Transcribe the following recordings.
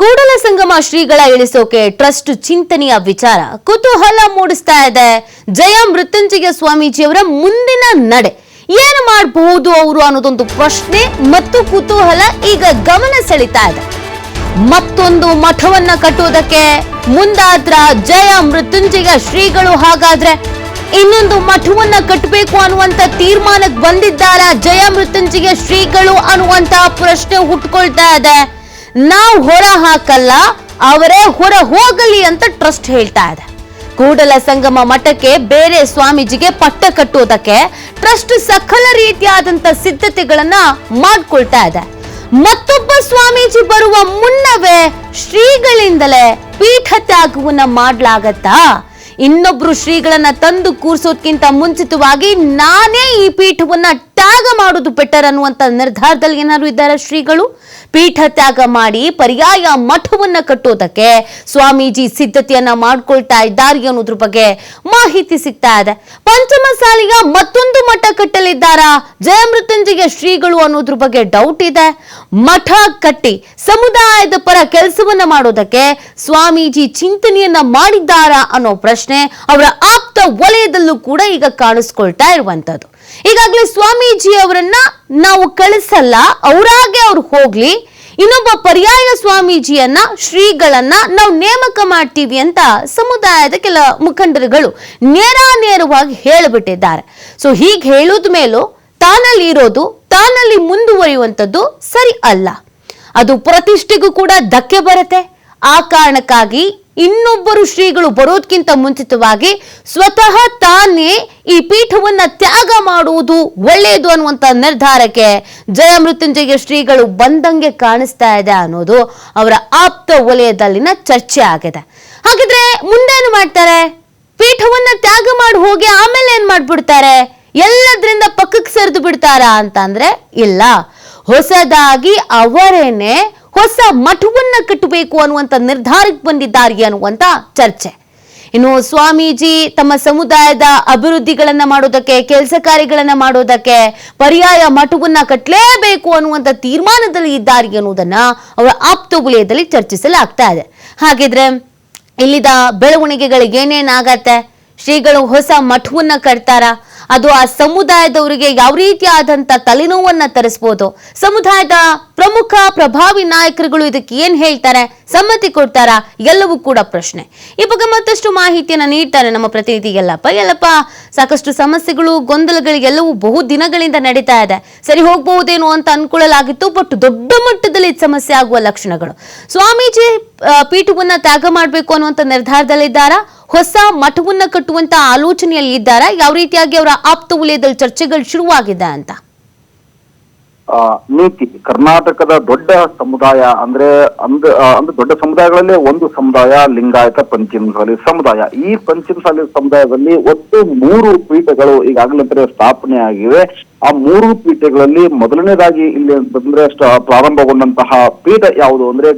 ಕೂಡಲ ಸಂಗಮ ಶ್ರೀಗಳ ಇಳಿಸೋಕೆ ಟ್ರಸ್ಟ್ ಚಿಂತನೆಯ ವಿಚಾರ ಕುತೂಹಲ ಮೂಡಿಸ್ತಾ ಇದೆ. ಜಯ ಮೃತ್ಯುಂಜಯ ಸ್ವಾಮೀಜಿಯವರ ಮುಂದಿನ ನಡೆ. ಏನು ಮಾಡಬಹುದು ಅವರು ಅನ್ನೋದೊಂದು ಪ್ರಶ್ನೆ ಮತ್ತು ಕುತೂಹಲ ಈಗ ಗಮನ ಸೆಳೀತಾ ಇದೆ. ಮತ್ತೊಂದು ಮಠವನ್ನ ಕಟ್ಟುವುದಕ್ಕೆ ಮುಂದಾದ್ರ ಜಯ ಮೃತ್ಯುಂಜಯ ಶ್ರೀಗಳು ಹಾಗಾದ್ರೆ ಇನ್ನೊಂದು ಮಠವನ್ನ ಕಟ್ಟಬೇಕು ಅನ್ನುವಂತ ತೀರ್ಮಾನಕ್ಕೆ ಬಂದಿದ್ದಾರಾ ಜಯ ಮೃತ್ಯುಂಜಯ ಶ್ರೀಗಳು ಅನ್ನುವಂತ ಪ್ರಶ್ನೆ ಹುಟ್ಕೊಳ್ತಾ ಇದೆ. ನಾವು ಹೊರ ಹಾಕಲ್ಲ, ಅವರೇ ಹೊರ ಹೋಗಲಿ ಅಂತ ಟ್ರಸ್ಟ್ ಹೇಳ್ತಾ ಇದೆ. ಕೂಡಲ ಸಂಗಮ ಮಠಕ್ಕೆ ಬೇರೆ ಸ್ವಾಮೀಜಿಗೆ ಪಟ್ಟ ಕಟ್ಟುವುದಕ್ಕೆ ಟ್ರಸ್ಟ್ ಸಕಲ ರೀತಿಯಾದಂತ ಸಿದ್ಧತೆಗಳನ್ನ ಮಾಡ್ಕೊಳ್ತಾ ಇದೆ. ಮತ್ತೊಬ್ಬ ಸ್ವಾಮೀಜಿ ಬರುವ ಮುನ್ನವೇ ಶ್ರೀಗಳಿಂದಲೇ ಪೀಠ ತ್ಯಾಗವನ್ನ ಮಾಡ್ಲಾಗತ್ತಾ? ಇನ್ನೊಬ್ರು ಶ್ರೀಗಳನ್ನ ತಂದು ಕೂರ್ಸೋದ್ಕಿಂತ ಮುಂಚಿತವಾಗಿ ನಾನೇ ಈ ಪೀಠವನ್ನ ತ್ಯಾಗ ಮಾಡೋದು ಬೆಟರ್ ಅನ್ನುವಂತ ನಿರ್ಧಾರದಲ್ಲಿ ಏನಾದ್ರು ಇದ್ದಾರೆ ಶ್ರೀಗಳು? ಪೀಠ ತ್ಯಾಗ ಮಾಡಿ ಪರ್ಯಾಯ ಮಠವನ್ನ ಕಟ್ಟೋದಕ್ಕೆ ಸ್ವಾಮೀಜಿ ಸಿದ್ಧತೆಯನ್ನ ಮಾಡ್ಕೊಳ್ತಾ ಇದ್ದಾರೆ ಅನ್ನೋದ್ರ ಬಗ್ಗೆ ಮಾಹಿತಿ ಸಿಗ್ತಾ ಇದೆ. ಪಂಚಮಸಾಲಿಯ ಮತ್ತೊಂದು ಮಠ ಕಟ್ಟಲಿದ್ದಾರಾ? ಜಯಮೃತ್ಯುಂಜಯ ಶ್ರೀಗಳು ಅನ್ನೋದ್ರ ಬಗ್ಗೆ ಡೌಟ್ ಇದೆ. ಮಠ ಕಟ್ಟಿ ಸಮುದಾಯದ ಪರ ಕೆಲಸವನ್ನ ಮಾಡೋದಕ್ಕೆ ಸ್ವಾಮೀಜಿ ಚಿಂತನೆಯನ್ನ ಮಾಡಿದ್ದಾರಾ ಅನ್ನೋ ಪ್ರಶ್ನೆ ಅವರ ಆಪ್ತ ವಲಯದಲ್ಲೂ ಕೂಡ ಈಗ ಕಾಣಿಸ್ಕೊಳ್ತಾ ಇರುವಂತದ್ದು. ಈಗಾಗಲೇ ಸ್ವಾಮೀಜಿ ಅವರನ್ನ ನಾವು ಕಳಿಸಲ್ಲ, ಅವರಾಗೆ ಅವ್ರು ಹೋಗ್ಲಿ. ಇನ್ನೊಬ್ಬ ಪರ್ಯಾಯ ಸ್ವಾಮೀಜಿಯನ್ನ, ಶ್ರೀಗಳನ್ನ ನಾವು ನೇಮಕ ಮಾಡ್ತೀವಿ ಅಂತ ಸಮುದಾಯದ ಕೆಲ ಮುಖಂಡರುಗಳು ನೇರ ನೇರವಾಗಿ ಹೇಳಿಬಿಟ್ಟಿದ್ದಾರೆ. ಸೊ ಹೀಗೆ ಹೇಳುದ ಮೇಲೂ ತಾನಲ್ಲಿ ಇರೋದು, ತಾನಲ್ಲಿ ಮುಂದುವರಿಯುವಂಥದ್ದು ಸರಿ ಅಲ್ಲ. ಅದು ಪ್ರತಿಷ್ಠೆಗೂ ಕೂಡ ಧಕ್ಕೆ ಬರುತ್ತೆ. ಆ ಕಾರಣಕ್ಕಾಗಿ ಇನ್ನೊಬ್ಬರು ಶ್ರೀಗಳು ಬರೋದಕ್ಕಿಂತ ಮುಂಚಿತವಾಗಿ ಸ್ವತಃ ತಾನೇ ಈ ಪೀಠವನ್ನ ತ್ಯಾಗ ಮಾಡುವುದು ಒಳ್ಳೆಯದು ಅನ್ನುವಂತ ನಿರ್ಧಾರಕ್ಕೆ ಜಯ ಮೃತ್ಯುಂಜಯ ಶ್ರೀಗಳು ಬಂದಂಗೆ ಕಾಣಿಸ್ತಾ ಇದೆ ಅನ್ನೋದು ಅವರ ಆಪ್ತ ವಲಯದಲ್ಲಿನ ಚರ್ಚೆ ಆಗಿದೆ. ಹಾಗಿದ್ರೆ ಮುಂದೇನು ಮಾಡ್ತಾರೆ? ಪೀಠವನ್ನ ತ್ಯಾಗ ಮಾಡಿ ಹೋಗಿ ಆಮೇಲೆ ಏನ್ ಮಾಡ್ಬಿಡ್ತಾರೆ? ಎಲ್ಲದ್ರಿಂದ ಪಕ್ಕಕ್ಕೆ ಸರಿದು ಬಿಡ್ತಾರಾ ಅಂತ ಅಂದ್ರೆ ಇಲ್ಲ. ಹೊಸದಾಗಿ ಅವರೇನೆ ಹೊಸ ಮಠವನ್ನ ಕಟ್ಟಬೇಕು ಅನ್ನುವಂತ ನಿರ್ಧಾರಕ್ಕೆ ಬಂದಿದ್ದಾರೆ ಅನ್ನುವಂತ ಚರ್ಚೆ. ಇನ್ನು ಸ್ವಾಮೀಜಿ ತಮ್ಮ ಸಮುದಾಯದ ಅಭಿವೃದ್ಧಿಗಳನ್ನ ಮಾಡೋದಕ್ಕೆ, ಕೆಲಸ ಕಾರ್ಯಗಳನ್ನ ಮಾಡೋದಕ್ಕೆ ಪರ್ಯಾಯ ಮಠವನ್ನ ಕಟ್ಟಲೇಬೇಕು ಅನ್ನುವಂತ ತೀರ್ಮಾನದಲ್ಲಿ ಇದ್ದಾರೆ ಅನ್ನೋದನ್ನ ಅವರ ಆಪ್ತ ವಲಯದಲ್ಲಿ ಚರ್ಚಿಸಲಾಗ್ತಾ ಇದೆ. ಹಾಗಿದ್ರೆ ಇಲ್ಲಿದ ಬೆಳವಣಿಗೆಗಳು ಏನೇನಾಗತ್ತೆ? ಶ್ರೀಗಳು ಹೊಸ ಮಠವನ್ನ ಕಟ್ತಾರ? ಅದು ಆ ಸಮುದಾಯದವರಿಗೆ ಯಾವ ರೀತಿಯಾದಂತ ತಲೆನೋವನ್ನ ತರಿಸ್ಬೋದು. ಸಮುದಾಯದ ಪ್ರಮುಖ ಪ್ರಭಾವಿ ನಾಯಕರುಗಳು ಇದಕ್ಕೆ ಏನ್ ಹೇಳ್ತಾರೆ? ಸಮ್ಮತಿ ಕೊಡ್ತಾರ? ಎಲ್ಲವೂ ಕೂಡ ಪ್ರಶ್ನೆ. ಈ ಬಗ್ಗೆ ಮತ್ತಷ್ಟು ಮಾಹಿತಿಯನ್ನು ನೀಡ್ತಾರೆ ನಮ್ಮ ಪ್ರತಿನಿಧಿ ಎಲ್ಲಪ್ಪ ಯಲ್ಲಪ್ಪ, ಸಾಕಷ್ಟು ಸಮಸ್ಯೆಗಳು, ಗೊಂದಲಗಳು ಎಲ್ಲವೂ ಬಹು ದಿನಗಳಿಂದ ನಡೀತಾ ಇದೆ. ಸರಿ ಹೋಗಬಹುದೇನೋ ಅಂತ ಅನ್ಕೊಳ್ಳಲಾಗಿತ್ತು, ಬಟ್ ದೊಡ್ಡ ಮಟ್ಟದಲ್ಲಿ ಸಮಸ್ಯೆ ಆಗುವ ಲಕ್ಷಣಗಳು. ಸ್ವಾಮೀಜಿ ಪೀಠವನ್ನ ತ್ಯಾಗ ಮಾಡಬೇಕು ಅನ್ನುವಂತ ನಿರ್ಧಾರದಲ್ಲಿದ್ದಾರಾ? ಹೊಸ ಮಠವನ್ನ ಕಟ್ಟುವಂತ ಆಲೋಚನೆಯಲ್ಲಿ ಇದ್ದಾರಾ ಯಾವ ರೀತಿಯಾಗಿ ಅವರ ಆಪ್ತ ವಲಯದಲ್ಲಿ ಚರ್ಚೆಗಳು ಶುರುವಾಗಿದೆ ಅಂತ? ನೀತಿ, ಕರ್ನಾಟಕದ ದೊಡ್ಡ ಸಮುದಾಯ ಅಂದ್ರೆ ಅಂದ್ ಅಂದ್ರೆ ದೊಡ್ಡ ಸಮುದಾಯಗಳಲ್ಲಿ ಒಂದು ಸಮುದಾಯ, ಲಿಂಗಾಯತ ಪಂಚಮಸಾಲಿ ಸಮುದಾಯ. ಈ ಪಂಚಮಸಾಲಿ ಸಮುದಾಯದಲ್ಲಿ ಒಟ್ಟು ಮೂರು ಪೀಠಗಳು ಈಗಾಗಲೇ ಸ್ಥಾಪನೆ ಆಗಿವೆ ಆ ಮೂರು ಪೀಠಗಳಲ್ಲಿ ಮೊದಲನೇದಾಗಿ ಇಲ್ಲಿ ಅಂತಂದ್ರೆ ಅಷ್ಟ ಪ್ರಾರಂಭಗೊಂಡಂತಹ ಪೀಠ ಯಾವುದು ಅಂದ್ರೆ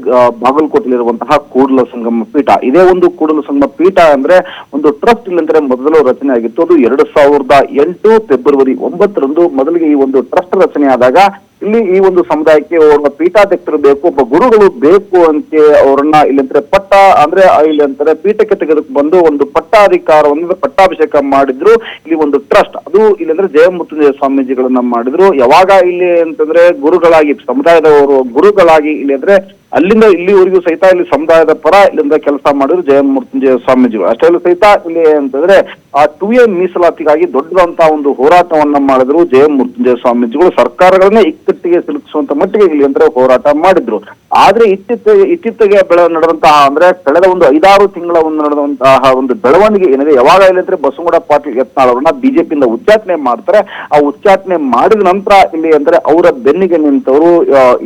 ಬಾಗಲಕೋಟೆಯಲ್ಲಿರುವಂತಹ ಕೂಡಲ ಸಂಗಮ ಪೀಠ. ಇದೇ ಒಂದು ಕೂಡಲ ಸಂಗಮ ಪೀಠ ಅಂದ್ರೆ ಒಂದು ಟ್ರಸ್ಟ್ ಇಲ್ಲಂದ್ರೆ ಮೊದಲು ರಚನೆ ಆಗಿತ್ತು. ಅದು ಎರಡು ಸಾವಿರದ ಎಂಟು ಫೆಬ್ರವರಿ ಒಂಬತ್ತರಂದು ಮೊದಲಿಗೆ ಈ ಒಂದು ಟ್ರಸ್ಟ್ ರಚನೆಯಾದಾಗ ಇಲ್ಲಿ ಈ ಒಂದು ಸಮುದಾಯಕ್ಕೆ ಒಬ್ಬ ಪೀಠಾಧ್ಯಕ್ಷರು ಬೇಕು, ಒಬ್ಬ ಗುರುಗಳು ಬೇಕು ಅಂತ ಅವರನ್ನ ಇಲ್ಲಂದ್ರೆ ಪಟ್ಟ, ಅಂದ್ರೆ ಇಲ್ಲಿ ಅಂತಾರೆ ಪೀಠಕ್ಕೆ ತೆಗೆದು ಬಂದು ಒಂದು ಪಟ್ಟಾಧಿಕಾರವನ್ನು ಪಟ್ಟಾಭಿಷೇಕ ಮಾಡಿದ್ರು, ಇಲ್ಲಿ ಒಂದು ಟ್ರಸ್ಟ್ ಅದು ಇಲ್ಲಂದ್ರೆ ಜಯಮೃತ್ಯುಂಜಯ ಸ್ವಾಮೀಜಿಗಳನ್ನ ಮಾಡಿದ್ರು. ಯಾವಾಗ ಇಲ್ಲಿ ಅಂತಂದ್ರೆ ಗುರುಗಳಾಗಿ, ಸಮುದಾಯದವರು ಗುರುಗಳಾಗಿ ಇಲ್ಲಿ ಅಂದ್ರೆ ಅಲ್ಲಿಂದ ಇಲ್ಲಿವರೆಗೂ ಸಹಿತ ಇಲ್ಲಿ ಸಮುದಾಯದ ಪರ ಇಲ್ಲಿಂದ ಕೆಲಸ ಮಾಡಿದ್ರು ಜಯಮೃತ್ಯುಂಜಯ ಸ್ವಾಮೀಜಿಗಳು ಅಷ್ಟೇ ಅಲ್ಲ ಸಹಿತ ಇಲ್ಲಿ ಅಂತಂದ್ರೆ ಆ ಟು ಎ ಮೀಸಲಾತಿಗಾಗಿ ದೊಡ್ಡದಂತ ಒಂದು ಹೋರಾಟವನ್ನ ಮಾಡಿದ್ರು ಜಯಮೃತ್ಯುಂಜಯ ಸ್ವಾಮೀಜಿಗಳು ಸರ್ಕಾರಗಳನ್ನೇ ಇಕ್ಕಟ್ಟಿಗೆ ಸಿಲುಕಿಸುವಂತ ಮಟ್ಟಿಗೆ ಇಲ್ಲಿ ಅಂದ್ರೆ ಹೋರಾಟ ಮಾಡಿದ್ರು. ಆದ್ರೆ ಇತ್ತೀಚೆಗೆ ಇತ್ತೀಚೆಗೆ ಬೆಳೆ ನಡೆದಂತಹ ಅಂದ್ರೆ ಕಳೆದ ಒಂದು ಐದಾರು ತಿಂಗಳ ಒಂದು ನಡೆದಂತಹ ಒಂದು ಬೆಳವಣಿಗೆ ಏನಿದೆ, ಯಾವಾಗ ಇಲ್ಲಿ ಅಂದ್ರೆ ಬಸವಗೌಡ ಪಾಟೀಲ್ ಯತ್ನಾಳ್ ಅವರನ್ನ ಬಿಜೆಪಿಯಿಂದ ಉಚ್ಚಾಟನೆ ಮಾಡ್ತಾರೆ. ಆ ಉಚ್ಚಾಟನೆ ಮಾಡಿದ ನಂತರ ಇಲ್ಲಿ ಅಂದ್ರೆ ಅವರ ಬೆನ್ನಿಗೆ ನಿಂತವರು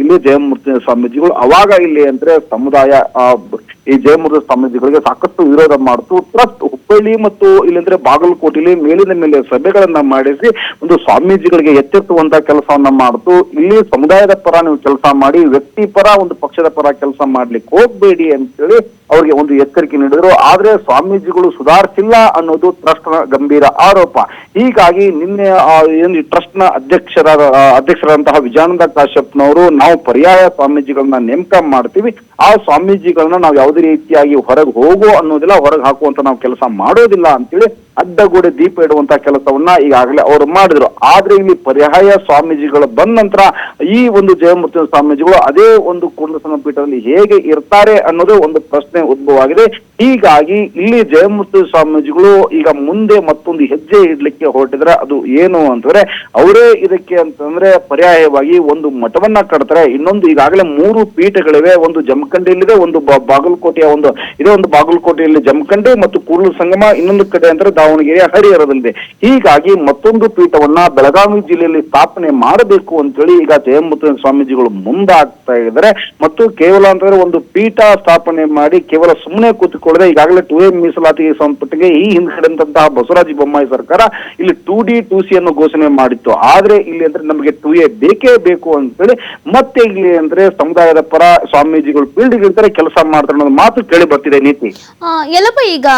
ಇಲ್ಲಿ ಜಯಮೂರ್ತಿ ಸ್ವಾಮೀಜಿಗಳು ಅವಾಗ ಇಲ್ಲಿ ಅಂದ್ರೆ ಸಮುದಾಯ ಆ, ಈ ಜಯಮುರದ ಸ್ವಾಮೀಜಿಗಳಿಗೆ ಸಾಕಷ್ಟು ವಿರೋಧ ಮಾಡ್ತು. ಟ್ರಸ್ಟ್ ಹುಬ್ಬಳ್ಳಿ ಮತ್ತು ಇಲ್ಲಂದ್ರೆ ಬಾಗಲಕೋಟೆಯಲ್ಲಿ ಮೇಲಿನ ಮೇಲೆ ಸಭೆಗಳನ್ನ ಮಾಡಿಸಿ ಒಂದು ಸ್ವಾಮೀಜಿಗಳಿಗೆ ಎಚ್ಚೆತ್ತುವಂತ ಕೆಲಸವನ್ನ ಮಾಡ್ತು. ಇಲ್ಲಿ ಸಮುದಾಯದ ಪರ ನೀವು ಕೆಲಸ ಮಾಡಿ, ವ್ಯಕ್ತಿ ಪರ, ಒಂದು ಪಕ್ಷದ ಪರ ಕೆಲಸ ಮಾಡ್ಲಿಕ್ಕೆ ಹೋಗ್ಬೇಡಿ ಅಂತೇಳಿ ಅವರಿಗೆ ಒಂದು ಎಚ್ಚರಿಕೆ ನೀಡಿದ್ರು. ಆದ್ರೆ ಸ್ವಾಮೀಜಿಗಳು ಸುಧಾರಿಸಿಲ್ಲ ಅನ್ನೋದು ಟ್ರಸ್ಟ್ನ ಗಂಭೀರ ಆರೋಪ. ಹೀಗಾಗಿ ನಿನ್ನೆ ಏನು ಟ್ರಸ್ಟ್ನ ಅಧ್ಯಕ್ಷರ ಅಧ್ಯಕ್ಷರಾದಂತಹ ವಿಜಯಾನಂದ ಕಾಶ್ಯಪ್ನವರು ನಾವು ಪರ್ಯಾಯ ಸ್ವಾಮೀಜಿಗಳನ್ನ ನೇಮಕ ಮಾಡ್ತೀವಿ. ಆ ಸ್ವಾಮೀಜಿಗಳನ್ನ ನಾವು ಯಾವುದೇ ರೀತಿಯಾಗಿ ಹೊರಗೆ ಹೋಗೋ ಅನ್ನೋದಿಲ್ಲ ಹೊರಗೆ ಹಾಕುವಂತ ನಾವು ಕೆಲಸ ಮಾಡೋದಿಲ್ಲ ಅಂತೇಳಿ ಅಡ್ಡಗೋಡೆ ದೀಪ ಇಡುವಂತ ಕೆಲಸವನ್ನ ಈಗಾಗಲೇ ಅವರು ಮಾಡಿದ್ರು. ಆದ್ರೆ ಇಲ್ಲಿ ಪರ್ಯಾಯ ಸ್ವಾಮೀಜಿಗಳು ಬಂದ ನಂತರ ಈ ಒಂದು ಜಯಮೂರ್ತಿ ಸ್ವಾಮೀಜಿಗಳು ಅದೇ ಒಂದು ಕುಂಡಸನ ಪೀಠದಲ್ಲಿ ಹೇಗೆ ಇರ್ತಾರೆ ಅನ್ನೋದು ಒಂದು ಪ್ರಶ್ನೆ ಉದ್ಭವ ಆಗಿದೆ ಹೀಗಾಗಿ ಇಲ್ಲಿ ಜಯಮೂರ್ತಿ ಸ್ವಾಮೀಜಿಗಳು ಈಗ ಮುಂದೆ ಮತ್ತೊಂದು ಹೆಜ್ಜೆ ಇಡ್ಲಿಕ್ಕೆ ಹೊರಟಿದ್ರೆ ಅದು ಏನು ಅಂತಂದ್ರೆ, ಅವರೇ ಇದಕ್ಕೆ ಅಂತಂದ್ರೆ ಪರ್ಯಾಯವಾಗಿ ಒಂದು ಮಠವನ್ನ ಕಟ್ತಾರೆ. ಇನ್ನೊಂದು ಈಗಾಗಲೇ ಮೂರು ಪೀಠಗಳಿವೆ. ಒಂದು ಜಮಖಂಡಿಯಲ್ಲಿದೆ, ಒಂದು ಬಾಗಲಕೋಟೆಯ ಒಂದು, ಇದೇ ಒಂದು ಬಾಗಲಕೋಟೆಯಲ್ಲಿ ಜಮಖಂಡಿ ಮತ್ತು ಕೂಡಲು ಸಂಗಮ. ಇನ್ನೊಂದು ಕಡೆ ಅಂದ್ರೆ ದಾವಣಗೆರೆ ಹರಿಹರದಲ್ಲಿದೆ. ಹೀಗಾಗಿ ಮತ್ತೊಂದು ಪೀಠವನ್ನ ಬೆಳಗಾವಿ ಜಿಲ್ಲೆಯಲ್ಲಿ ಸ್ಥಾಪನೆ ಮಾಡಬೇಕು ಅಂತೇಳಿ ಈಗ ಜಯಮೂರ್ತಿ ಸ್ವಾಮೀಜಿಗಳು ಮುಂದಾಗ್ತಾ ಇದ್ದಾರೆ. ಮತ್ತು ಕೇವಲ ಅಂತಂದ್ರೆ ಒಂದು ಪೀಠ ಸ್ಥಾಪನೆ ಮಾಡಿ ಕೇವಲ ಸುಮ್ಮನೆ ಕೂತ್ಕೊಳ್ಳದೆ ಈಗಾಗಲೇ ಟು ಎ ಮೀಸಲಾತಿಗೆ ಸಂಬಂಧಪಟ್ಟಿಗೆ ಈ ಹಿಂದ್ಗಡೆಂತಹ ಬಸವರಾಜ ಬೊಮ್ಮಾಯಿ ಸರ್ಕಾರ ಇಲ್ಲಿ ಟೂ ಡಿ ಟು ಸಿ ಅನ್ನು ಘೋಷಣೆ ಮಾಡಿತ್ತು. ಆದ್ರೆ ಇಲ್ಲಿ ಅಂದ್ರೆ ನಮಗೆ ಟು ಎ ಬೇಕೇ ಬೇಕು ಅಂತೇಳಿ ಮತ್ತೆ ಇಲ್ಲಿ ಅಂದ್ರೆ ಸಮುದಾಯದ ಪರ ಸ್ವಾಮೀಜಿಗಳು ಇರ್ತಾರೆ ಕೆಲಸ ಮಾಡ್ತಾರೆ ಅನ್ನೋದು ಮಾತು ಕೇಳಿ ಬರ್ತಿದೆ ನೀತಿ. ಎಲ್ಲಪ್ಪ ಈಗ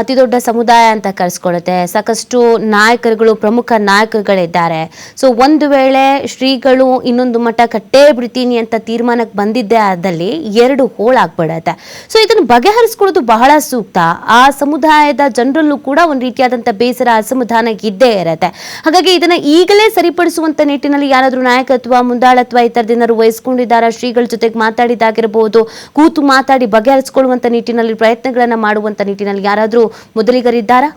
ಅತಿ ದೊಡ್ಡ ಸಮುದಾಯ ಅಂತ ಕರೆಸ್ಕೊಳ್ಳುತ್ತೆ ಸಾಕಷ್ಟು ನಾಯಕರುಗಳು, ಪ್ರಮುಖ ನಾಯಕರುಗಳಿದ್ದಾರೆ. ಸೊ ಒಂದು ವೇಳೆ ಶ್ರೀಗಳು ಇನ್ನೊಂದು ಮಠ ಕಟ್ಟೇ ಬಿಡ್ತೀನಿ ಅಂತ ತೀರ್ಮಾನಕ್ಕೆ ಬಂದಿದ್ದೆ ಆದಲ್ಲಿ ಎರಡು ಹೋಳಾಗ್ಬಿಡತ್ತೆ ಸೊ ಇದನ್ನು ಬಗೆಹರಿಸ್ಕೊಳ್ಳೋದು ಬಹಳ ಸೂಕ್ತ. ಆ ಸಮುದಾಯದ ಜನರಲ್ಲೂ ಕೂಡ ಒಂದು ರೀತಿಯಾದಂಥ ಬೇಸರ, ಅಸಮಾಧಾನ ಇದ್ದೇ ಇರತ್ತೆ. ಹಾಗಾಗಿ ಇದನ್ನು ಈಗಲೇ ಸರಿಪಡಿಸುವಂತ ನಿಟ್ಟಿನಲ್ಲಿ ಯಾರಾದರೂ ನಾಯಕತ್ವ ಮುಂದಾಳತ್ವ ಈ ಥರದೇನಾದ್ರು ವಹಿಸ್ಕೊಂಡಿದ್ದಾರಾ? ಶ್ರೀಗಳ ಜೊತೆಗೆ ಮಾತಾಡಿದಾಗಿರ್ಬೋದು ಕೂತು ಮಾತಾಡಿ ಬಗೆಹರಿಸ್ಕೊಳ್ಳುವಂಥ ನಿಟ್ಟಿನಲ್ಲಿ, ಪ್ರಯತ್ನಗಳನ್ನು ಮಾಡುವಂತ ನಿಟ್ಟಿನಲ್ಲಿ ಯಾರಾದರೂ ಮೊದಲಿಗರಿದ್ದಾರಾ?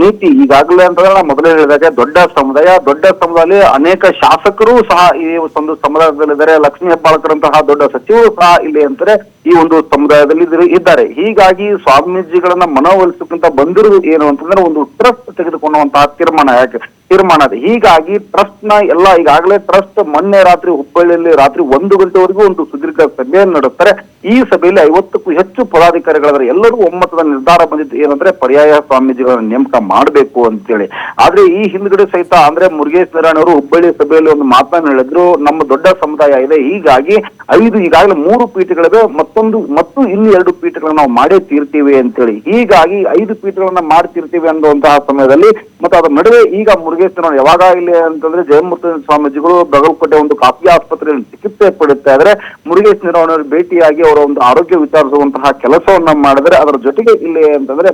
ನೀತಿ ಈಗಾಗಲೇ ಅಂತ ನಾನು ಮೊದಲೇ ಹೇಳಿದಾಗ ದೊಡ್ಡ ಸಮುದಾಯ, ದೊಡ್ಡ ಸಮುದಾಯದಲ್ಲಿ ಅನೇಕ ಶಾಸಕರು ಸಹ ಈ ಒಂದು ಸಮುದಾಯದಲ್ಲಿದ್ದಾರೆ. ಲಕ್ಷ್ಮೀ ಹೆಬ್ಬಾಳ್ಕರಂತಹ ದೊಡ್ಡ ಸಚಿವರು ಸಹ ಇಲ್ಲಿ ಅಂತಾರೆ. ಈ ಒಂದು ಸಮುದಾಯದಲ್ಲಿ ಇದ್ದಾರೆ. ಹೀಗಾಗಿ ಸ್ವಾಮೀಜಿಗಳನ್ನ ಮನವೊಲಿಸಕ್ಕಿಂತ ಬಂದಿರುವುದು ಏನು ಅಂತಂದ್ರೆ ಒಂದು ಟ್ರಸ್ಟ್ ತೆಗೆದುಕೊಳ್ಳುವಂತಹ ತೀರ್ಮಾನ ಯಾಕೆ? ತೀರ್ಮಾನ ಇದೆ ಹೀಗಾಗಿ ಟ್ರಸ್ಟ್ನ ಎಲ್ಲ ಈಗಾಗಲೇ ಟ್ರಸ್ಟ್ ಮೊನ್ನೆ ರಾತ್ರಿ ಹುಬ್ಬಳ್ಳಿಯಲ್ಲಿ ರಾತ್ರಿ ಒಂದು ಗಂಟೆವರೆಗೂ ಒಂದು ಸುದೀರ್ಘ ಸಭೆಯನ್ನು ನಡೆಸ್ತಾರೆ. ಈ ಸಭೆಯಲ್ಲಿ ಐವತ್ತಕ್ಕೂ ಹೆಚ್ಚು ಪದಾಧಿಕಾರಿಗಳಾದ್ರೆ ಎಲ್ಲರೂ ಒಮ್ಮತದ ನಿರ್ಧಾರ ಬಂದಿದ್ದು ಏನಂದ್ರೆ ಪರ್ಯಾಯ ಸ್ವಾಮೀಜಿಗಳನ್ನ ನೇಮಕ ಮಾಡಬೇಕು ಅಂತೇಳಿ. ಆದ್ರೆ ಈ ಹಿಂದ್ಗಡೆ ಸಹಿತ ಅಂದ್ರೆ ಮುರುಗೇಶ್ ನಾರಾಯಣ ಅವರು ಹುಬ್ಬಳ್ಳಿ ಸಭೆಯಲ್ಲಿ ಒಂದು ಮಾತನಾಡಿದ್ರು ನಮ್ಮ ದೊಡ್ಡ ಸಮುದಾಯ ಇದೆ. ಹೀಗಾಗಿ ಐದು ಈಗಾಗಲೇ ಮೂರು ಪೀಠಗಳಿವೆ ಮತ್ತೊಂದು ಮತ್ತು ಇನ್ನು ಎರಡು ಪೀಠಗಳನ್ನ ನಾವು ಮಾಡೇ ತೀರ್ತೀವಿ ಅಂತೇಳಿ. ಹೀಗಾಗಿ ಐದು ಪೀಠಗಳನ್ನ ಮಾಡ್ತಿರ್ತೀವಿ ಅನ್ನುವಂತಹ ಸಮಯದಲ್ಲಿ ಮತ್ತು ಅದರ ನಡುವೆ ಈಗ ಮುರುಗೇಶ್ವರ ಯಾವಾಗ ಇಲ್ಲಿ ಅಂತಂದ್ರೆ ಜಯಮೂರ್ತಿ ಸ್ವಾಮೀಜಿಗಳು ಬಗಲ್ಕೋಟೆ ಒಂದು ಖಾಸಗಿ ಆಸ್ಪತ್ರೆಯಲ್ಲಿ ಚಿಕಿತ್ಸೆ ಪಡುತ್ತಾ ಇದ್ರೆ ಮುರುಗೇಶ್ ನಾರಾಯಣ ಭೇಟಿಯಾಗಿ ಅವರ ಒಂದು ಆರೋಗ್ಯ ವಿಚಾರಿಸುವಂತಹ ಕೆಲಸವನ್ನ ಮಾಡಿದ್ರೆ ಅದರ ಜೊತೆಗೆ ಇಲ್ಲಿ ಅಂತಂದ್ರೆ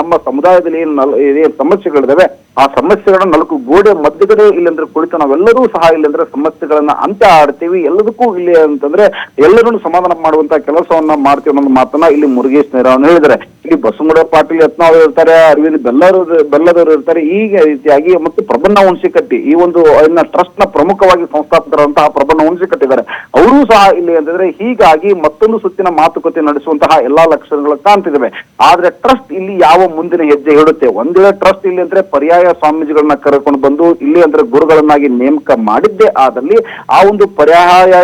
ನಮ್ಮ ಸಮುದಾಯದಲ್ಲಿ ಏನ್ ಸಮಸ್ಯೆಗಳಿದಾವೆ, ಆ ಸಮಸ್ಯೆಗಳನ್ನ ನಾಲ್ಕು ಗೋಡೆ ಮಧ್ಯಗಡೆ ಇಲ್ಲಂದ್ರೆ ಕುಳಿತು ನಾವೆಲ್ಲರೂ ಸಹ ಇಲ್ಲಂದ್ರೆ ಸಮಸ್ಯೆಗಳನ್ನ ಅಂತ್ಯ ಆಡ್ತೀವಿ. ಎಲ್ಲದಕ್ಕೂ ಇಲ್ಲಿ ಅಂತಂದ್ರೆ ಎಲ್ಲರನ್ನು ಸಮಾಧಾನ ಮಾಡುವಂತ ಕೆಲಸವನ್ನ ಮಾಡ್ತೀವಿ ಅನ್ನೋದು ಮಾತನ್ನ ಇಲ್ಲಿ ಮುರುಗೇಶ್ ನಾರಾಯಣ ಹೇಳಿದ್ದಾರೆ. ಇಲ್ಲಿ ಬಸವನಗೌಡ ಪಾಟೀಲ್ ಯತ್ನಾಳ್ ಇರ್ತಾರೆ, ಅರವಿಂದ್ ಬೆಲ್ಲರು ಬೆಲ್ಲದವರು ಇರ್ತಾರೆ ಈ ರೀತಿಯಾಗಿ ಮತ್ತು ಪ್ರಬನ್ನ ಹುಣಸಿಕಟ್ಟಿ ಈ ಒಂದು ಟ್ರಸ್ಟ್ನ ಪ್ರಮುಖವಾಗಿ ಸಂಸ್ಥಾಪಕರಂತಹ ಪ್ರಬನ್ನ ಹುಣಸಿಕಟ್ಟಿದ್ದಾರೆ ಅವರು ಸಹ ಇಲ್ಲಿ ಅಂತಂದ್ರೆ ಹೀಗಾಗಿ ಮತ್ತೊಂದು ಸುತ್ತಿನ ಮಾತುಕತೆ ನಡೆಸುವಂತಹ ಎಲ್ಲಾ ಲಕ್ಷಣಗಳು ಕಾಣ್ತಿದ್ದಾವೆ. ಆದ್ರೆ ಟ್ರಸ್ಟ್ ಇಲ್ಲಿ ಯಾವ ಮುಂದಿನ ಹೆಜ್ಜೆ ಹೇಳುತ್ತೆ? ಒಂದೇ ಟ್ರಸ್ಟ್ ಇಲ್ಲಿ ಅಂದ್ರೆ ಪರ್ಯಾಯ ಸ್ವಾಮೀಜಿಗಳನ್ನ ಕರೆಕೊಂಡು ಬಂದು ಇಲ್ಲಿ ಅಂದ್ರೆ ಗುರುಗಳನ್ನಾಗಿ ನೇಮಕ ಮಾಡಿದ್ದೇ ಆದಲ್ಲಿ ಆ ಒಂದು ಪರ್ಯಾಯ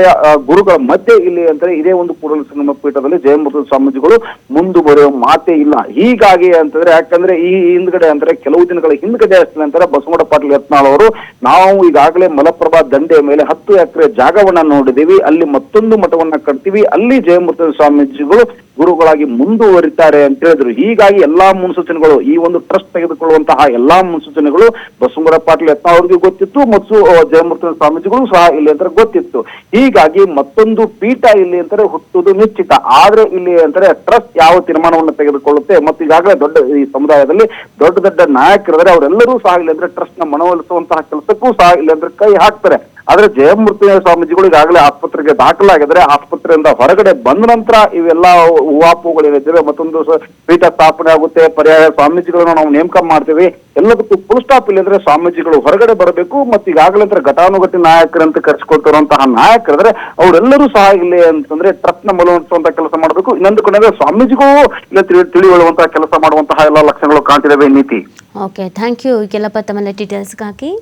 ಗುರುಗಳ ಮಧ್ಯೆ ಇಲ್ಲಿ ಅಂದ್ರೆ ಇದೇ ಒಂದು ಕೂಡಲ ಸಂಗಮ ಪೀಠದಲ್ಲಿ ಜಯಮೃತ ಸ್ವಾಮೀಜಿಗಳು ಮುಂದುವರೆಯುವ ಮಾತೇ ಇಲ್ಲ. ಹೀಗಾಗಿ ಅಂತಂದ್ರೆ, ಯಾಕಂದ್ರೆ ಈ ಹಿಂದ್ಗಡೆ ಅಂದ್ರೆ ಕೆಲವು ದಿನಗಳ ಹಿಂದ್ಗಡೆ ಅಷ್ಟೇ ನಂತರ ಬಸವಗೌಡ ಪಾಟೀಲ್ ಯತ್ನಾಳ್ ಅವರು. ನಾವು ಈಗಾಗಲೇ ಮಲಪ್ರಭಾ ದಂಡೆಯ ಮೇಲೆ ಹತ್ತು ಎಕರೆ ಜಾಗವನ್ನ ನೋಡಿದೀವಿ ಅಲ್ಲಿ ಮತ್ತೊಂದು ಮಠವನ್ನ ಕಟ್ತೀವಿ. ಅಲ್ಲಿ ಜಯಮೂರ್ತಿ ಸ್ವಾಮೀಜಿಗಳು ಗುರುಗಳಾಗಿ ಮುಂದುವರಿತಾರೆ ಅಂತ ಹೇಳಿದ್ರು. ಹೀಗಾಗಿ ಎಲ್ಲಾ ಮುನ್ಸೂಚನೆಗಳು, ಈ ಒಂದು ಟ್ರಸ್ಟ್ ತೆಗೆದುಕೊಳ್ಳುವಂತಹ ಎಲ್ಲಾ ಮುನ್ಸೂಚನೆಗಳು ಬಸವಗೌಡ ಪಾಟೀಲ್ ಯತ್ನಾಳ್ ಅವ್ರಿಗೂ ಗೊತ್ತಿತ್ತು, ಮತ್ತು ಜಯಮೂರ್ತಿ ಸ್ವಾಮೀಜಿಗಳು ಸಹ ಇಲ್ಲಿ ಅಂತಾರೆ ಗೊತ್ತಿತ್ತು. ಹೀಗಾಗಿ ಮತ್ತೊಂದು ಪೀಠ ಇಲ್ಲಿ ಅಂತಾರೆ ಹುಟ್ಟುವುದು ನಿಶ್ಚಿತ. ಆದ್ರೆ ಇಲ್ಲಿ ಅಂತಾರೆ ಟ್ರಸ್ಟ್ ಯಾವ ತೀರ್ಮಾನವನ್ನು ತೆಗೆದುಕೊಳ್ಳುತ್ತೆ. ಮತ್ತು ಈಗಾಗಲೇ ದೊಡ್ಡ ಈ ಸಮುದಾಯದಲ್ಲಿ ದೊಡ್ಡ ದೊಡ್ಡ ನಾಯಕರಿದ್ದಾರೆ. ಅವರೆಲ್ಲರೂ ಸಹ ಇಲ್ಲಿ ಅಂದ್ರೆ ಟ್ರಸ್ಟ್ನ ಮನವೊಲಿಸುವಂತಹ ಕೆಲಸಕ್ಕೂ ಸಹ ಇಲ್ಲಿ ಅಂದ್ರೆ ಕೈ ಹಾಕ್ತಾರೆ. ಆದ್ರೆ ಜಯಮೂರ್ತಿ ಸ್ವಾಮೀಜಿಗಳು ಈಗಾಗಲೇ ಆಸ್ಪತ್ರೆಗೆ ದಾಖಲಾಗಿದ್ರೆ ಆಸ್ಪತ್ರೆಯಿಂದ ಹೊರಗಡೆ ಬಂದ ನಂತರ ಇವೆಲ್ಲ ಹೂವಾಪುಗಳೇನಿದ್ದೇವೆ ಮತ್ತೊಂದು ಪೀಠ ಸ್ಥಾಪನೆ ಆಗುತ್ತೆ, ಪರ್ಯಾಯ ಸ್ವಾಮೀಜಿಗಳನ್ನ ನಾವು ನೇಮಕ ಮಾಡ್ತೀವಿ. ಎಲ್ಲದಕ್ಕೂ ಫುಲ್ ಸ್ಟಾಪ್ ಇಲ್ಲಿ ಅಂದ್ರೆ ಸ್ವಾಮೀಜಿಗಳು ಹೊರಗಡೆ ಬರಬೇಕು ಮತ್ತೆ ಈಗಾಗಲೇ ಘಟಾನುಘಟಿ ನಾಯಕರಂತ ಕರೆಸಿಕೊಟ್ಟಿರುವಂತಹ ನಾಯಕರಿದ್ರೆ ಅವರೆಲ್ಲರೂ ಸಹ ಇಲ್ಲಿ ಅಂತಂದ್ರೆ ಟ್ರಸ್ಟ್ನ ಮಲುವಂತ ಕೆಲಸ ಮಾಡಬೇಕು. ಇನ್ನೊಂದು ಕಡೆ ಸ್ವಾಮೀಜಿಗೂ ಇಲ್ಲ ತಿಳಿ ತಿಳಿಯುವಂತಹ ಕೆಲಸ ಮಾಡುವಂತಹ ಎಲ್ಲ ಲಕ್ಷಣಗಳು ಕಾಣ್ತಿದ್ದಾವೆ ನೀತಿ. ಓಕೆ ಥ್ಯಾಂಕ್ ಯು ಕೆಲಪ ತಮ್ಮ ಡೀಟೇಲ್ಸ್ಗಾಗಿ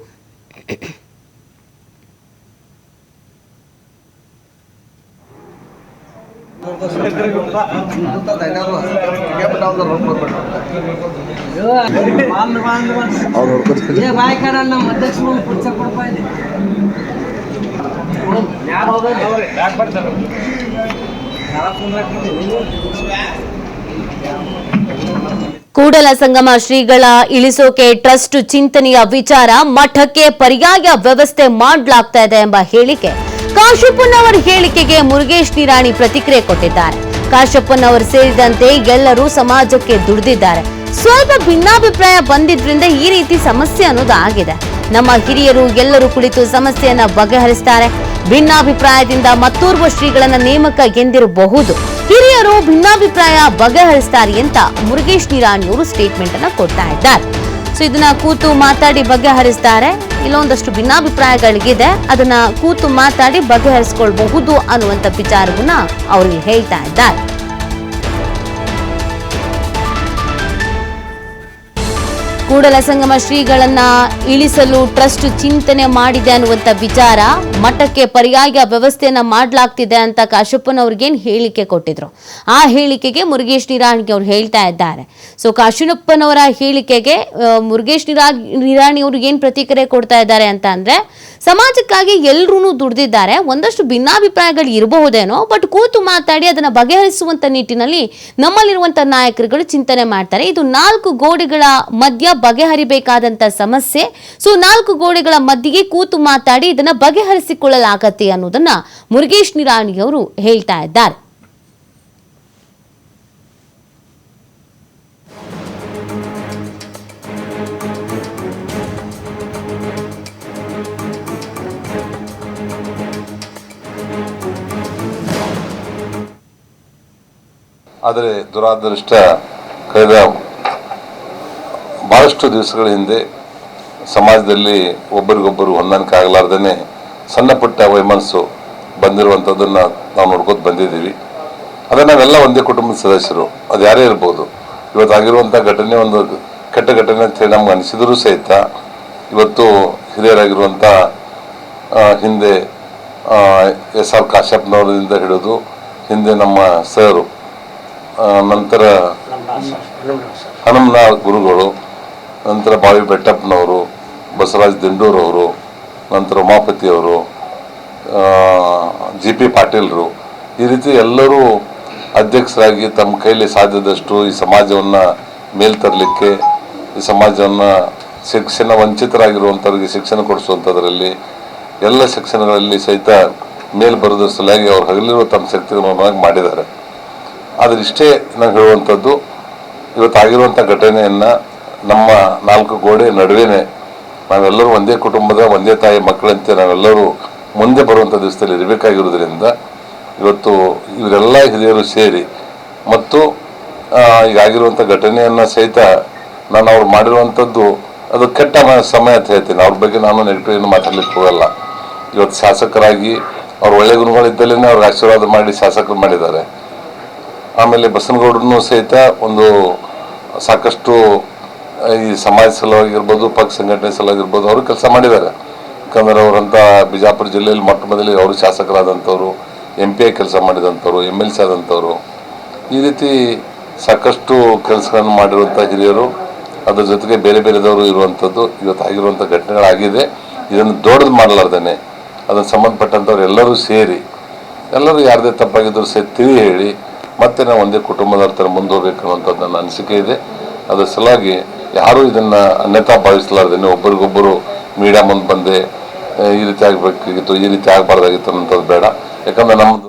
ಬಾಯ್ ಕಾಡ ನಮ್ಮ ಅಧ್ಯಕ್ಷರು ಪುಚ್ಚ ಕೊಡ್ತಾ ಇದೆ ಯಾರು ಹೋಗೋದು ಕೂಡಲ ಸಂಗಮ ಶ್ರೀಗಳ ಇಳಿಸೋಕೆ ಟ್ರಸ್ಟ್ ಚಿಂತನೆಯ ವಿಚಾರ ಮಠಕ್ಕೆ ಪರ್ಯಾಯ ವ್ಯವಸ್ಥೆ ಮಾಡಲಾಗ್ತಾ ಇದೆ ಎಂಬ ಹೇಳಿಕೆ. ಕಾಶಪ್ಪನವರ ಹೇಳಿಕೆಗೆ ಮುರುಗೇಶ್ ನಿರಾಣಿ ಪ್ರತಿಕ್ರಿಯೆ ಕೊಟ್ಟಿದ್ದಾರೆ. ಕಾಶಪ್ಪನವರು ಸೇರಿದಂತೆ ಎಲ್ಲರೂ ಸಮಾಜಕ್ಕೆ ದುಡಿದಿದ್ದಾರೆ. ಸ್ವಲ್ಪ ಭಿನ್ನಾಭಿಪ್ರಾಯ ಬಂದಿದ್ರಿಂದ ಈ ರೀತಿ ಸಮಸ್ಯೆ ಅನ್ನೋದು ಆಗಿದೆ. ನಮ್ಮ ಹಿರಿಯರು ಎಲ್ಲರೂ ಕುಳಿತು ಸಮಸ್ಯೆಯನ್ನ ಬಗೆಹರಿಸ್ತಾರೆ. ಭಿನ್ನಾಭಿಪ್ರಾಯದಿಂದ ಮತ್ತೋರ್ವ ಶ್ರೀಗಳನ್ನ ನೇಮಕ ಎಂದಿರಬಹುದು. ಹಿರಿಯರು ಭಿನ್ನಾಭಿಪ್ರಾಯ ಬಗೆಹರಿಸ್ತಾರೆ ಅಂತ ಮುರುಗೇಶ್ ನಿರಾಣಿಯವರು ಸ್ಟೇಟ್ಮೆಂಟ್ ಅನ್ನ ಕೊಡ್ತಾ ಇದ್ದಾರೆ. ಸೊ, ಇದನ್ನ ಕೂತು ಮಾತಾಡಿ ಬಗೆಹರಿಸ್ತಾರೆ. ಇಲ್ಲೊಂದಷ್ಟು ಭಿನ್ನಾಭಿಪ್ರಾಯಗಳಿಗಿದೆ. ಅದನ್ನ ಕೂತು ಮಾತಾಡಿ ಬಗೆಹರಿಸ್ಕೊಳ್ಬಹುದು ಅನ್ನುವಂತ ವಿಚಾರವನ್ನ ಅವರು ಹೇಳ್ತಾ ಇದ್ದಾರೆ. ಕೂಡಲ ಸಂಗಮ ಶ್ರೀಗಳನ್ನ ಇಳಿಸಲು ಟ್ರಸ್ಟ್ ಚಿಂತನೆ ಮಾಡಿದೆ ಅನ್ನುವಂತ ವಿಚಾರ ಮಠಕ್ಕೆ ಪರ್ಯಾಯ ವ್ಯವಸ್ಥೆಯನ್ನ ಮಾಡಲಾಗ್ತಿದೆ ಅಂತ ಕಾಶಪ್ಪನವ್ರಿಗೇನು ಹೇಳಿಕೆ ಕೊಟ್ಟಿದ್ರು. ಆ ಹೇಳಿಕೆಗೆ ಮುರುಗೇಶ್ ನಿರಾಣಿ ಅವ್ರು ಹೇಳ್ತಾ ಇದ್ದಾರೆ. ಸೊ ಕಾಶಿನಪ್ಪನವರ ಹೇಳಿಕೆಗೆ ಮುರುಗೇಶ್ ನಿರಾ ನಿರಾಣಿ ಅವರು ಏನು ಪ್ರತಿಕ್ರಿಯೆ ಕೊಡ್ತಾ ಇದ್ದಾರೆ ಅಂತ ಅಂದ್ರೆ, ಸಮಾಜಕ್ಕಾಗಿ ಎಲ್ಲರೂ ದುಡ್ದಿದ್ದಾರೆ, ಒಂದಷ್ಟು ಭಿನ್ನಾಭಿಪ್ರಾಯಗಳು ಇರಬಹುದೇನೋ, ಬಟ್ ಕೂತು ಮಾತಾಡಿ ಅದನ್ನ ಬಗೆಹರಿಸುವಂತ ನಿಟ್ಟಿನಲ್ಲಿ ನಮ್ಮಲ್ಲಿರುವಂತ ನಾಯಕರುಗಳು ಚಿಂತನೆ ಮಾಡ್ತಾರೆ. ಇದು ನಾಲ್ಕು ಗೋಡೆಗಳ ಮಧ್ಯ ಬಗೆಹರಿಬೇಕಾದಂತ ಸಮಸ್ಯೆ. ಸೊ ನಾಲ್ಕು ಗೋಡೆಗಳ ಮಧ್ಯೆ ಕೂತು ಮಾತಾಡಿ ಇದನ್ನ ಬಗೆಹರಿಸಿಕೊಳ್ಳಲಾಗತ್ತೆ ಅನ್ನೋದನ್ನ ಮುರುಗೇಶ್ ನಿರಾಣಿ ಅವರು ಹೇಳ್ತಾ ಇದ್ದಾರೆ. ಆದರೆ ದುರಾದೃಷ್ಟ ಕಳೆದ ಭಾಳಷ್ಟು ದಿವಸಗಳ ಹಿಂದೆ ಸಮಾಜದಲ್ಲಿ ಒಬ್ಬರಿಗೊಬ್ಬರು ಹೊಂದಾಣಿಕೆ ಆಗಲಾರ್ದೇ ಸಣ್ಣ ಪುಟ್ಟ ವೈಮನಸ್ಸು ಬಂದಿರುವಂಥದ್ದನ್ನು ನಾವು ನೋಡ್ಕೊತ ಬಂದಿದ್ದೀವಿ. ಅದೇ ನಾವೆಲ್ಲ ಒಂದೇ ಕುಟುಂಬದ ಸದಸ್ಯರು ಅದು ಯಾರೇ ಇರ್ಬೋದು. ಇವತ್ತಾಗಿರುವಂಥ ಘಟನೆ ಒಂದು ಕೆಟ್ಟ ಘಟನೆ ಅಂತ ಹೇಳಿ ನಮ್ಗೆ ಅನಿಸಿದರೂ ಸಹಿತ ಇವತ್ತು ಹಿರಿಯರಾಗಿರುವಂಥ ಹಿಂದೆ ಎಸ್ ಆರ್ ಕಾಶ್ಯಪ್ನವರಿಂದ ಹಿಡಿದು ಹಿಂದೆ ನಮ್ಮ ಸರು ನಂತರ ಹನುಮನ ಗುರುಗಳು ನಂತರ ಬಾವಿ ಬೆಟ್ಟಪ್ಪನವರು, ಬಸವರಾಜ್ ದಿಂಡೂರವರು, ನಂತರ ಉಮಾಪತಿಯವರು ಜಿ ಪಿ ಪಾಟೀಲ್ರು, ಈ ರೀತಿ ಎಲ್ಲರೂ ಅಧ್ಯಕ್ಷರಾಗಿ ತಮ್ಮ ಕೈಲಿ ಸಾಧ್ಯದಷ್ಟು ಈ ಸಮಾಜವನ್ನು ಮೇಲ್ ತರಲಿಕ್ಕೆ, ಈ ಸಮಾಜವನ್ನು ಶಿಕ್ಷಣ ವಂಚಿತರಾಗಿರುವಂಥವ್ರಿಗೆ ಶಿಕ್ಷಣ ಕೊಡಿಸುವಂಥದ್ರಲ್ಲಿ ಎಲ್ಲ ಶಿಕ್ಷಣಗಳಲ್ಲಿ ಸಹಿತ ಮೇಲ್ ಬರೋದ್ರ ಸಲುವಾಗಿ ಅವ್ರು ಹಗಲಿರುವ ತಮ್ಮ ಶಕ್ತಿಗಳನ್ನು ಮಾಡಿದ್ದಾರೆ. ಆದರೆ ಇಷ್ಟೇ ನಾನು ಹೇಳುವಂಥದ್ದು ಇವತ್ತಾಗಿರುವಂಥ ಘಟನೆಯನ್ನು ನಮ್ಮ ನಾಲ್ಕು ಗೋಡೆ ನಡುವೆನೆ ನಾವೆಲ್ಲರೂ ಒಂದೇ ಕುಟುಂಬದ, ಒಂದೇ ತಾಯಿ ಮಕ್ಕಳಂತೆ ನಾವೆಲ್ಲರೂ ಮುಂದೆ ಬರುವಂಥ ದಿವಸದಲ್ಲಿ ಇರಬೇಕಾಗಿರೋದ್ರಿಂದ ಇವತ್ತು ಇವರೆಲ್ಲ ಹಿರಿಯರು ಸೇರಿ ಮತ್ತು ಈಗ ಆಗಿರುವಂಥ ಘಟನೆಯನ್ನು ಸಹಿತ ನಾನು ಅವ್ರು ಮಾಡಿರುವಂಥದ್ದು ಅದು ಕೆಟ್ಟ ಸಮಯ ಅಂತ ಹೇಳ್ತೀನಿ. ಅವ್ರ ಬಗ್ಗೆ ನಾನು ನೆಗೆಟಿವ್ ಏನು ಮಾತಾಡ್ಲಿಕ್ಕೆ ಹೋಗಲ್ಲ. ಇವತ್ತು ಶಾಸಕರಾಗಿ ಅವ್ರು ಒಳ್ಳೆ ಗುಣಗಳಿದ್ದಲ್ಲೇ ಅವ್ರಿಗೆ ಆಶೀರ್ವಾದ ಮಾಡಿ ಶಾಸಕರು ಮಾಡಿದ್ದಾರೆ. ಆಮೇಲೆ ಬಸನಗೌಡರನ್ನು ಸಹಿತ ಒಂದು ಸಾಕಷ್ಟು ಈ ಸಮಾಜ ಸಲುವಾಗಿರ್ಬೋದು, ಪಕ್ಷ ಸಂಘಟನೆ ಸಲುವಾಗಿರ್ಬೋದು, ಅವರು ಕೆಲಸ ಮಾಡಿದ್ದಾರೆ. ಯಾಕಂದರೆ ಅವರಂಥ ಬಿಜಾಪುರ ಜಿಲ್ಲೆಯಲ್ಲಿ ಮೊಟ್ಟ ಮೊದಲಿಗೆ ಅವರು ಶಾಸಕರಾದಂಥವ್ರು ಎಂ ಪಿ ಆಗಿ ಕೆಲಸ ಮಾಡಿದಂಥವ್ರು ಎಂ ಎಲ್ ಸಿ ಆದಂಥವ್ರು. ಈ ರೀತಿ ಸಾಕಷ್ಟು ಕೆಲಸಗಳನ್ನು ಮಾಡಿರುವಂಥ ಹಿರಿಯರು, ಅದ್ರ ಜೊತೆಗೆ ಬೇರೆ ಬೇರೆದವರು ಇರುವಂಥದ್ದು ಇವತ್ತು ಆಗಿರುವಂಥ ಘಟನೆಗಳಾಗಿದೆ. ಇದನ್ನು ದೊಡ್ಡದು ಮಾಡಲಾರ್ದೇನೆ. ಅದನ್ನು ಸಂಬಂಧಪಟ್ಟಂಥವ್ರು ಎಲ್ಲರೂ ಸೇರಿ, ಎಲ್ಲರೂ ಯಾರದೇ ತಪ್ಪಾಗಿದ್ದರೂ ಸೇರಿ ತಿಳಿ ಹೇಳಿ, ಮತ್ತೆ ನಾವು ಒಂದೇ ಕುಟುಂಬದ ಹತ್ರ ಮುಂದೆ ಹೋಗ್ಬೇಕು ನನ್ನ ಅನಿಸಿಕೆ ಇದೆ. ಅದರ ಸಲುವಾಗಿ ಯಾರೂ ಇದನ್ನು ಅನ್ಯತಾ ಭಾವಿಸಲಾರ್ದೇನೆ ಒಬ್ಬರಿಗೊಬ್ಬರು ಮೀಡಿಯಾ ಮುಂದೆ ಬಂದೆ ಈ ರೀತಿ ಆಗ್ಬೇಕಾಗಿತ್ತು ಈ ರೀತಿ ಆಗಬಾರ್ದಾಗಿತ್ತು ಅನ್ನೋಂಥದ್ದು ಬೇಡ. ಯಾಕಂದ್ರೆ ನಮ್ಮದು